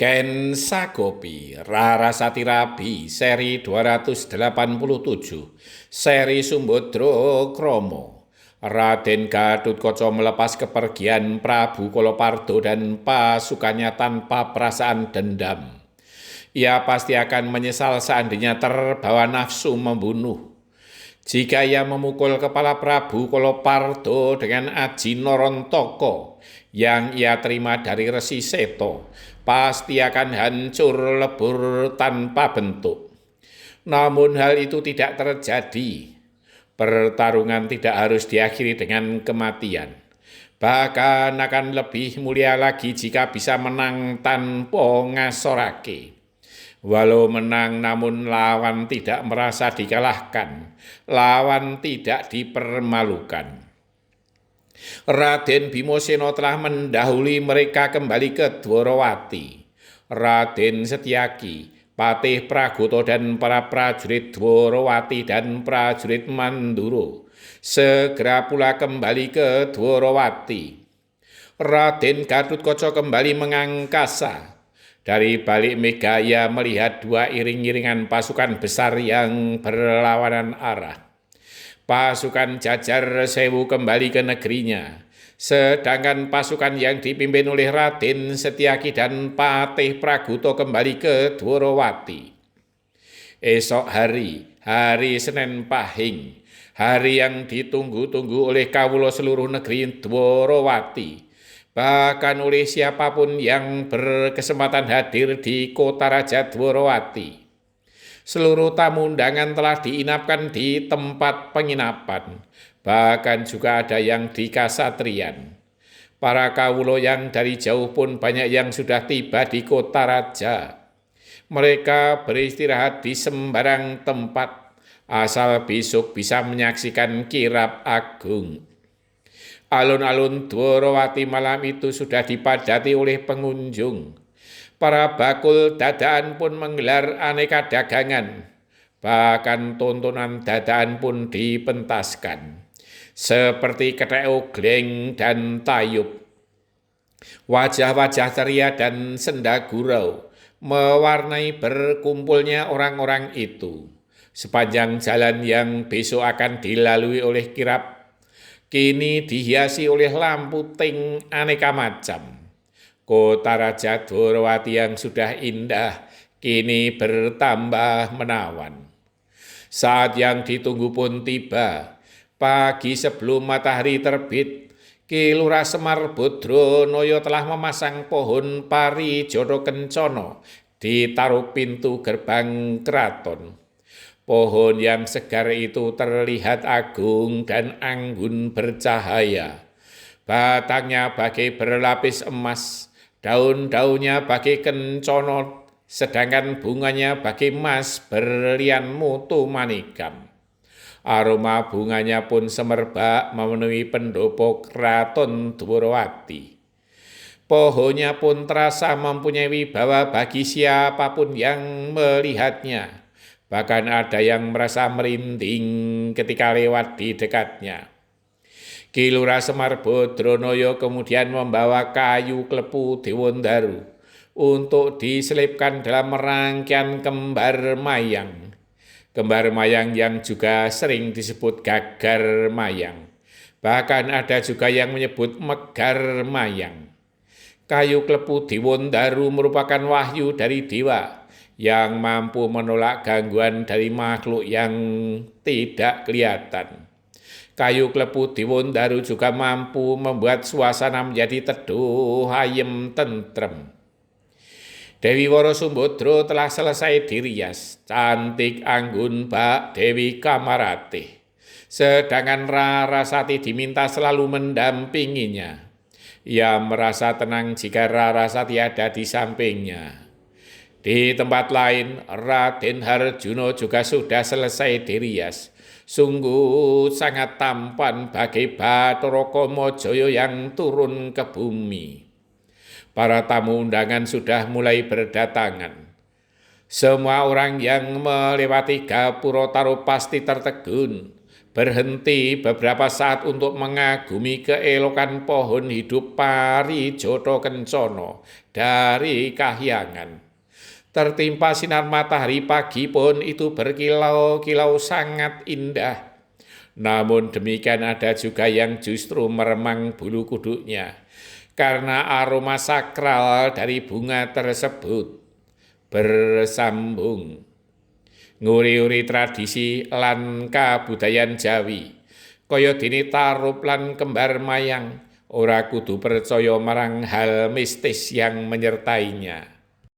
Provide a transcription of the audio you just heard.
Ken Sagopi, Rarasati Rabi, seri 287, seri Sumbodro Kromo. Raden Gatotkaca melepas kepergian Prabu Kolopardo dan pasukannya tanpa perasaan dendam. Ia pasti akan menyesal seandainya terbawa nafsu membunuh. Jika ia memukul kepala Prabu Kolopardo dengan aji Norontoko yang ia terima dari Resi Seto, pasti akan hancur lebur tanpa bentuk. Namun hal itu tidak terjadi. Pertarungan tidak harus diakhiri dengan kematian. Bahkan akan lebih mulia lagi jika bisa menang tanpa ngasorake. Walau menang namun lawan tidak merasa dikalahkan, lawan tidak dipermalukan. Raden Bimoseno telah mendahului mereka kembali ke Dwarawati. Raden Setyaki, Patih Pragoto dan para prajurit Dwarawati dan prajurit Manduro segera pula kembali ke Dwarawati. Raden Gatotkaca kembali mengangkasa dari balik Megaya melihat dua iring-iringan pasukan besar yang berlawanan arah. Pasukan Jajar Sewu kembali ke negerinya, sedangkan pasukan yang dipimpin oleh Raden Setyaki dan Patih Praguto kembali ke Dwarawati. Esok hari, hari Senin Pahing, hari yang ditunggu-tunggu oleh kawulo seluruh negeri Dwarawati, bahkan oleh siapa pun yang berkesempatan hadir di kota Raja Dwarawati. Seluruh tamu undangan telah diinapkan di tempat penginapan, bahkan juga ada yang di Kasatrian. Para kawulo yang dari jauh pun banyak yang sudah tiba di kota Raja. Mereka beristirahat di sembarang tempat, asal besok bisa menyaksikan kirap agung. Alun-alun Dwarawati malam itu sudah dipadati oleh pengunjung. Para bakul dadaan pun menggelar aneka dagangan. Bahkan tontonan dadaan pun dipentaskan. Seperti ketek ogleng dan tayub. Wajah-wajah ceria dan senda gurau mewarnai berkumpulnya orang-orang itu. Sepanjang jalan yang besok akan dilalui oleh kirap kini dihiasi oleh lampu ting aneka macam. Kota Raja Dwarawati yang sudah indah kini bertambah menawan. Saat yang ditunggu pun tiba, pagi sebelum matahari terbit, Ki Lurah Semar Noyo telah memasang pohon pari jodo kencono di taruh pintu gerbang keraton. Pohon yang segar itu terlihat agung dan anggun bercahaya. Batangnya bagai berlapis emas, daun-daunnya bagai kencono, sedangkan bunganya bagai emas berlian mutu manikam. Aroma bunganya pun semerbak memenuhi pendopo keraton Dwarawati. Pohonnya pun terasa mempunyai wibawa bagi siapa pun yang melihatnya Bahkan ada yang merasa merinding ketika lewat di dekatnya. Kilura Semar Bodronoyo kemudian membawa kayu klepu Dewondaru untuk diselipkan dalam rangkaian kembar mayang. Kembar mayang yang juga sering disebut gagar mayang. Bahkan ada juga yang menyebut megar mayang. Kayu klepu Dewondaru merupakan wahyu dari dewa yang mampu menolak gangguan dari makhluk yang tidak kelihatan. Kayu klepu Diwondaru juga mampu membuat suasana menjadi teduh, ayem, tentrem. Dewi Woro Sumbodro telah selesai dirias, cantik anggun bak Dewi Kamarati. Sedangkan Rarasati diminta selalu mendampinginya. Ia merasa tenang jika Rarasati ada di sampingnya. Di tempat lain, Raden Harjuno juga sudah selesai dirias. Sungguh sangat tampan bagi Bathara Kamajaya yang turun ke bumi. Para tamu undangan sudah mulai berdatangan. Semua orang yang melewati Gapura Taro pasti tertegun. berhenti beberapa saat untuk mengagumi keelokan pohon hidup pari joto kencono dari kahyangan. Tertimpa sinar matahari pagi pun itu berkilau-kilau sangat indah. Namun demikian ada juga yang justru meremang bulu kuduknya. Karena aroma sakral dari bunga tersebut bersambung. Nguri-uri tradisi lan kabudayan Jawi. Kaya dini tarup lan kembar mayang, ora kudu percaya marang hal mistis yang menyertainya.